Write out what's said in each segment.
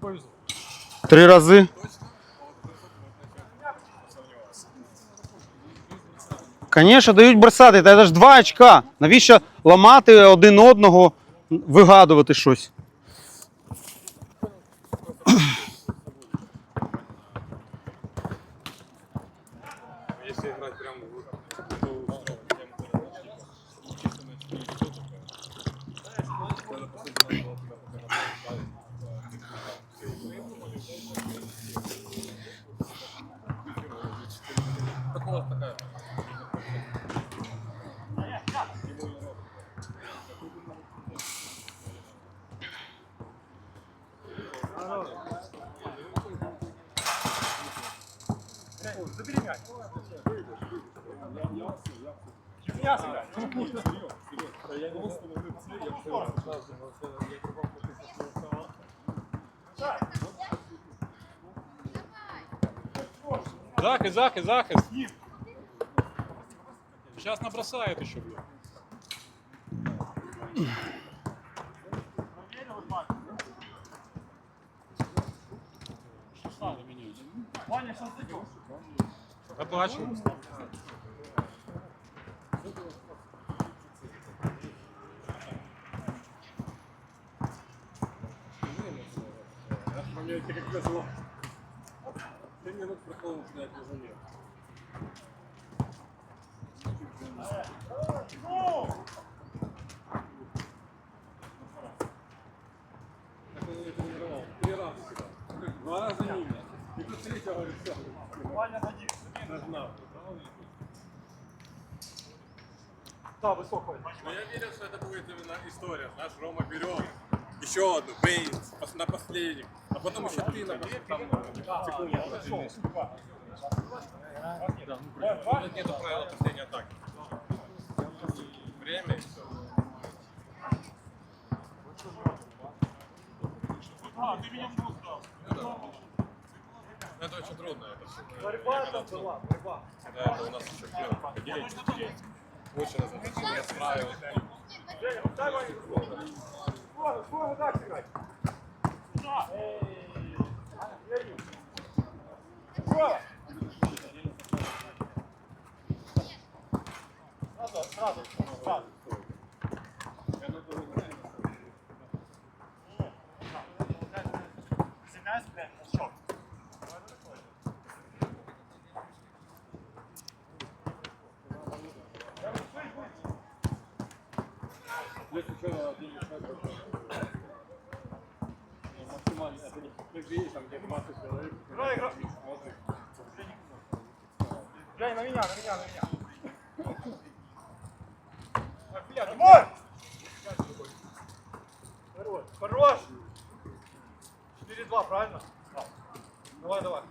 Повезло. Три рази. Звісно, дають бросати. Та це ж два очка. Навіщо ламати один одного, вигадувати щось? Если играть прям в Захист, захист, захист. Сейчас набросает еще, блин. Что надо менять? Я бачу. Два раза мимо. И тут третьего говорит, все. Ваня, садись. Нажимал. Да, высоко. Но я верил, что это будет именно история. Знаешь, Рома берет еще одну, Бейнс, на последний. А потом еще ты на. Тут нету правила последней атаки. Время и все. А, ты меня в нос дал. Это очень трудно. Это. Борьба там была, борьба. Когда это у нас еще клево. Ходили. Очень нас не справились. Женя, дай руку. Скоро, скоро так сыграть. Что, надо один максимально, это не как видишь, там где 20 человек. Играй, играй. Женя, на меня, на меня, на меня. Хорош, хорош! 4-2, правильно? Да. Давай, давай.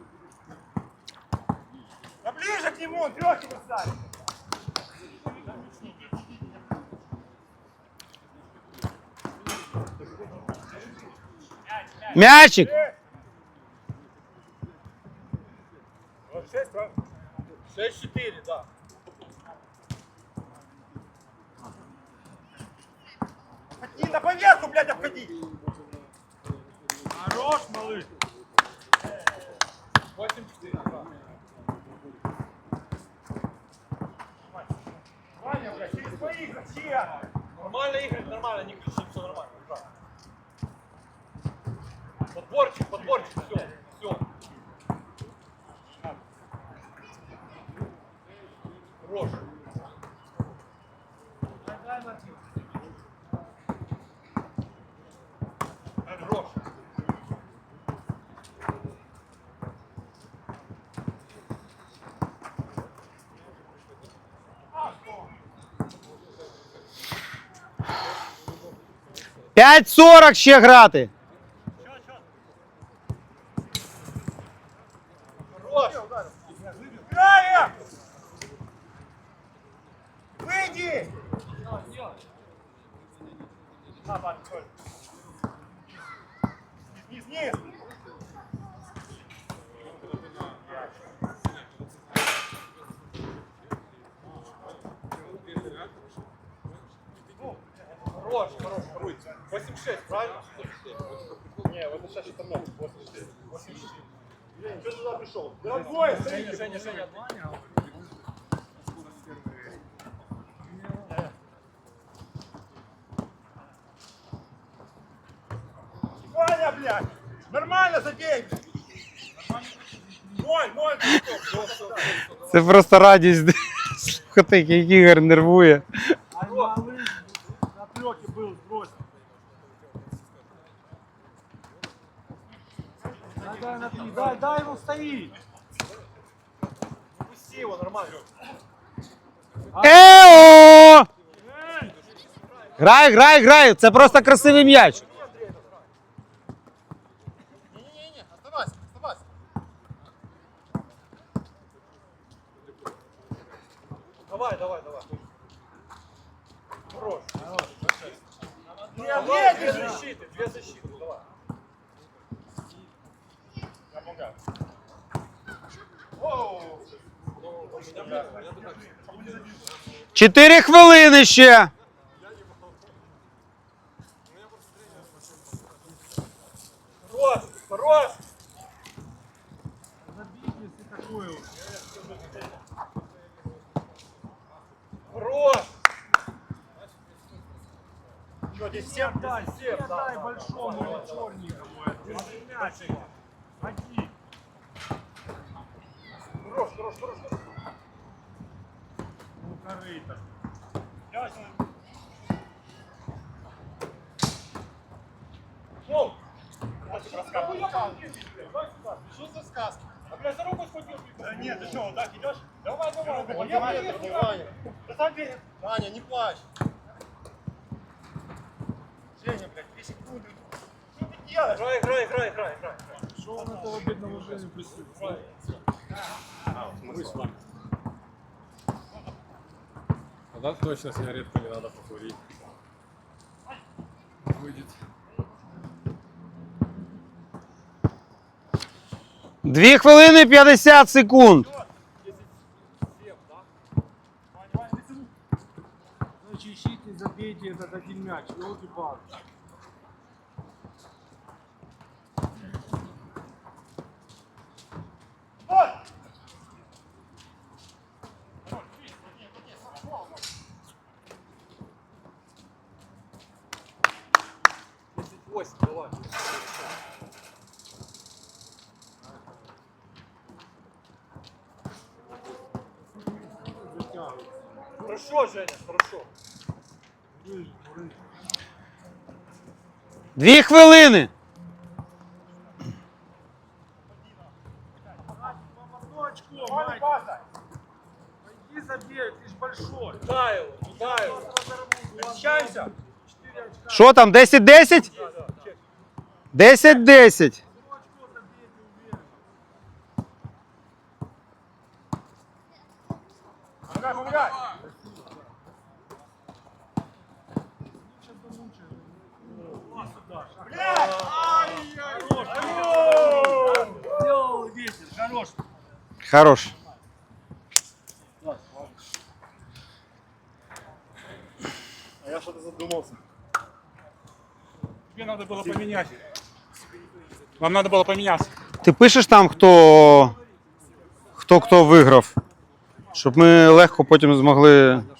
Да ближе к нему, трехи поставь! М'ячик! 6, правильно? 6-4, да. Обходи на поверху, блядь, обходи! Хорош, малыш! 8-4, да. Ваня, блядь, через своих зачем? Нормально играть, нормально, не кричи, все нормально. Подборчик, подборчик, все, все. Хорош. Хорош. П'ять сорок ще грати. 86, правильно? 104. Не, вот это сейчас это много. 86. 86. Что туда пришел? Дорогой, Женя, Женя, Женя. Ваня, блядь! Нормально забей! Ноль, Це просто радість слухати, як Ігор нервує. Три, дай, ему стоит. Пусти его, нормально. Ео! Грай, грай, грай! Це просто красивий м'яч. Не-не-не, оставайся, оставайся. Давай, давай, давай. Хорош. Две защиты, две защиты, Чотири хвилини ще. Хорош, хорош. Забить, если такую. Хорош. Что, здесь всем? Дай, всем, дай большому черникову. Хорош, хорош, хорош. Ну, корыто. Ясно. Воу! Что за сказки? А бля, за руку схватил. Да нет, ты что, вот так идешь? Давай, давай, давай. Я поеду, Ваня. Да сам бери. Ваня, не плачь. Женя, блядь, 2 секунды. Что ты делаешь? Играй, играй, играй, играй, играй. Что он этого бедного Женю присутствует? Мы с вами. Тогда точно сигаретку не надо покурить. Выйдет. Дві хвилини 50 секунд. Значит, ищите, забейте этот один мяч. Елки-палки. Хорошо, Женя, хорошо. Дві хвилини. Одно очко, Мать. Пойди забей, ты ж большой. Туда его, туда его. Общаемся. Четыре очка. Що там, 10-10? Да, да, чек. 10-10. Одно очко забей, ты уверен. Помогай, помогай. Хорош. Хорош. А я что-то задумался. Тебе надо было поменять. Вам надо было поменяться. Ти пишеш там, хто хто, хто виграв, щоб ми легко потім змогли